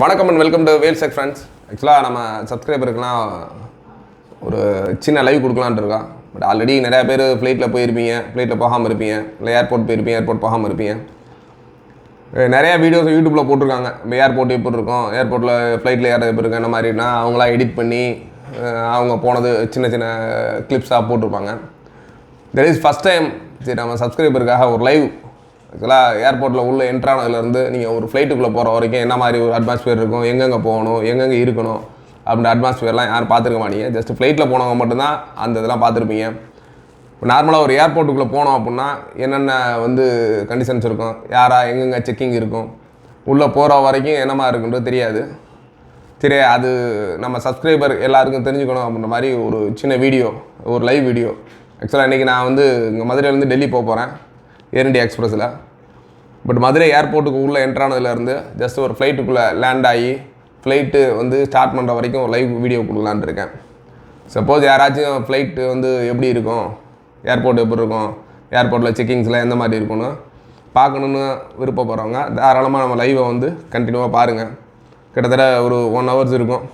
வணக்கம் and welcome to Vel check friends ஆக்சுவலாக நம்ம சப்ஸ்கிரைபருக்குலாம் ஒரு சின்ன லைவ் கொடுக்கலான்ட்டு இருக்கோம். பட் ஆல்ரெடி நிறையா பேர் ஃப்ளைட்டில் போயிருப்பீங்க ஃப்ளைட்டில் போகாமல் இருப்பீங்க இல்லை ஏர்போர்ட் போயிருப்பீங்க ஏர்போர்ட் போகாமல் இருப்பீங்க. நிறையா வீடியோஸ் யூடியூப்பில் போட்டிருக்காங்க. இப்போ ஏர்போர்ட் எப்படி இருக்கும் ஏர்போர்ட்டில் ஃப்ளைட்டில் ஏற எப்படி இருக்கு என்ன மாதிரினா அவங்களாம் எடிட் பண்ணி அவங்க போனது சின்ன சின்ன கிளிப்ஸாக போட்டிருப்பாங்க. தட் இஸ் ஃபஸ்ட் டைம் சரி நம்ம சப்ஸ்கிரைபருக்காக ஒரு லைவ் ஆக்சுவலாக ஏர்போர்ட்டில் உள்ள என்ட்ரானதுலேருந்து நீங்கள் ஒரு ஃப்ளைட்டுக்குள்ளே போகிற வரைக்கும் என்ன மாதிரி ஒரு அட்மாஸ்பியர் இருக்கும் எங்கெங்கே போகணும் எங்கெங்கே இருக்கணும் அப்படின்ற அட்மாஸ்பியர்லாம் யாரும் பார்த்துருக்க மாட்டீங்க. ஜஸ்ட் ஃப்ளைட்டில் போனவங்க மட்டும்தான் அந்த இதெல்லாம் பார்த்துருப்பீங்க. இப்போ நார்மலாக ஒரு ஏர்போர்ட்டுக்குள்ளே போனோம் அப்படின்னா என்னென்ன வந்து கண்டிஷன்ஸ் இருக்கும்? யாரா எங்கெங்கே செக்கிங் இருக்கும்? உள்ளே போகிற வரைக்கும் என்னமா இருக்குன்றது தெரியாது. சரி அது நம்ம சப்ஸ்கிரைபர் எல்லாருக்கும் தெரிஞ்சுக்கணும் அப்படின்ற மாதிரி ஒரு சின்ன வீடியோ ஒரு லைவ் வீடியோ ஆக்சுவலாக இன்றைக்கி நான் வந்து இங்கே மதுரையிலேருந்து டெல்லி போக போகிறேன் ஏர் இண்டியா எக்ஸ்பிரஸில் பட் மதுரை ஏர்போர்ட்டுக்கு உள்ளே என்ட்ரானதுலேருந்து ஜஸ்ட் ஒரு ஃப்ளைட்டுக்குள்ளே லேண்ட் ஆகி ஃப்ளைட்டு வந்து ஸ்டார்ட் பண்ணுற வரைக்கும் ஒரு லைவ் வீடியோ கொடுக்கலான்னு இருக்கேன். சப்போஸ் யாராச்சும் ஃப்ளைட்டு வந்து எப்படி இருக்கும்? ஏர்போர்ட் எப்படி இருக்கும்? ஏர்போர்ட்டில் செக்கிங்ஸ்லாம் எந்த மாதிரி இருக்கும்னு பார்க்கணுன்னு விருப்பப்படுறவங்க தாராளமாக நம்ம லைவை வந்து கண்டினியூவாக பாருங்கள் கிட்டத்தட்ட ஒரு ஒன் ஹவர்ஸ் இருக்கும்.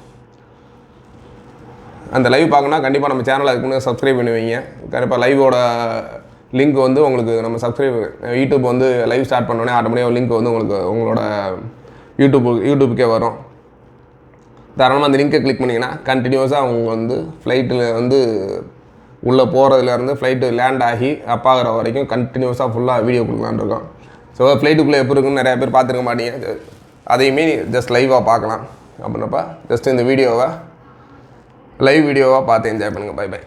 அந்த லைவ் பார்க்கணுன்னா கண்டிப்பாக நம்ம சேனலை இருக்குன்னு சப்ஸ்கிரைப் பண்ணி வைங்க. கண்டிப்பாக லைவோட லிங்க் வந்து உங்களுக்கு நம்ம சப்ஸ்கிரைப் யூடியூப் வந்து லைவ் ஸ்டார்ட் பண்ணோடனே ஆட்டோமேட்டிக்காக லிங்க் வந்து உங்களுக்கு உங்களோட யூடியூப் யூடியூப்புக்கே வரும். தாராளமாக அந்த லிங்கை கிளிக் பண்ணிங்கன்னா கண்டினியூஸாக அவங்க வந்து ஃப்ளைட்டில் வந்து உள்ளே போகிறதுலேருந்து ஃப்ளைட்டு லேண்ட் ஆகி அப்பாகிற வரைக்கும் கண்டினியூஸாக ஃபுல்லாக வீடியோ கொடுக்கலான்னு இருக்கோம். ஸோ ஃப்ளைட்டுக்குள்ளே எப்படி இருக்குன்னு நிறையா பேர் பார்த்துருக்க மாட்டீங்க. அதையுமே ஜஸ்ட் லைவாக பார்க்கலாம். அப்படின்னப்ப ஜஸ்ட் இந்த வீடியோவை லைவ் வீடியோவாக பார்த்து என்ஜாய் பண்ணுங்கள் பை பை